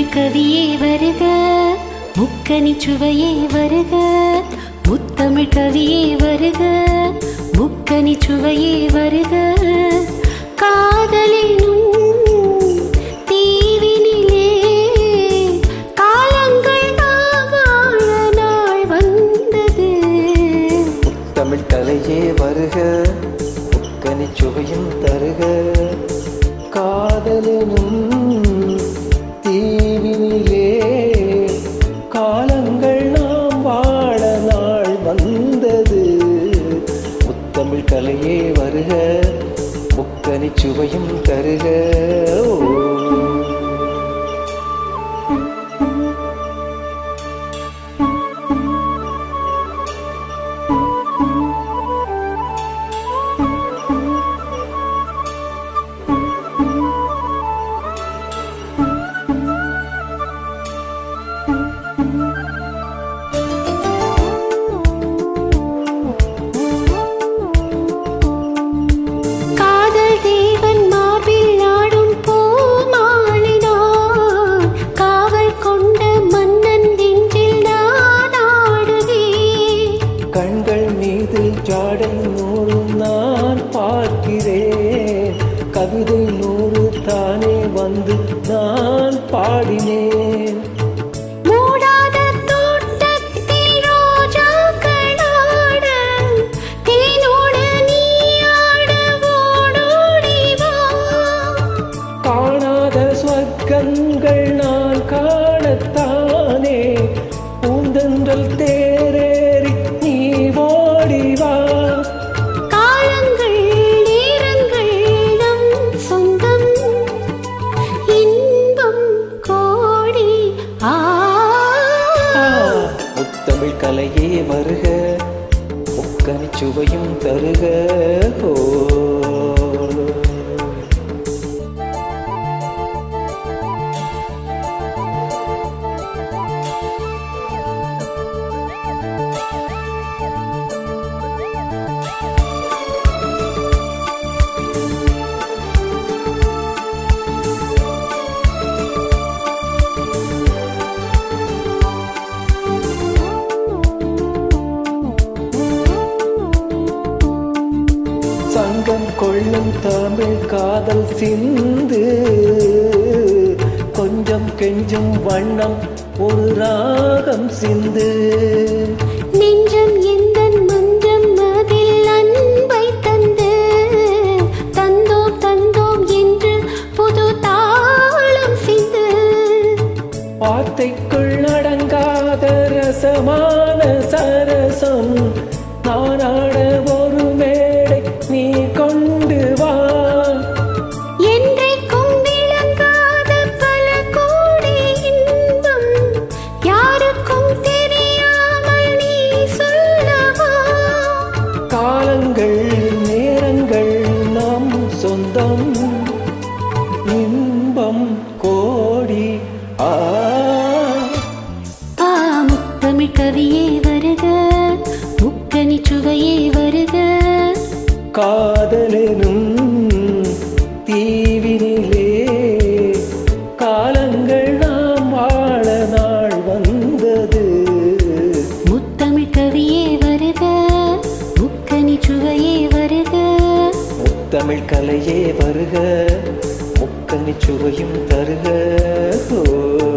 முத்தமிழ் கவியே வருக முக்கனி சுவையே வருக முத்தமிழ் கவியே வருக முக்கனி சுவையே வருக. காதலினும் கலையே வருக முக்கனி சுவையும் தருக. காலங்கள் நாம் வாழ நாள் வந்தது. முத்தமிழ் கலையே வருக முக்கனி சுவையும் தருக. ஓ. ஜாடை நூறு நான் பார்க்கிறேன் கவிதை நூறு தானே வந்து நான் பாடினேன். காணாத சொர்க்கங்கள் நான் காணத்தானே தலையே கலையே வருக முக்கனி சுவையும் தருக. ஓ. சங்கம் கொள்ளும் தமிழ் காதல் சிந்து. கொஞ்சம் கெஞ்சும் வண்ணம் ஒரு ராகம் சிந்து. நெஞ்சம் எந்தன் மஞ்சம் அதில் அன்பை தந்து. தந்தோம் தந்தோம் என்று புது தாளம் சிந்து. வார்த்தைக்குள் அடங்காத ரசமான சரசம். நானாட ஒரு முத்தமிழ் கவியே வருக முக்கனி சுவையே வருக. காதலெனும் தீவினிலே காலங்கள் நாம் வாழ நாள் வந்தது. முத்தமிழ் கவியே வருக முக்கனி சுவையே வருக. முத்தமிழ் கலையே வருக முக்கனி சுவையும் தருக. ஓ.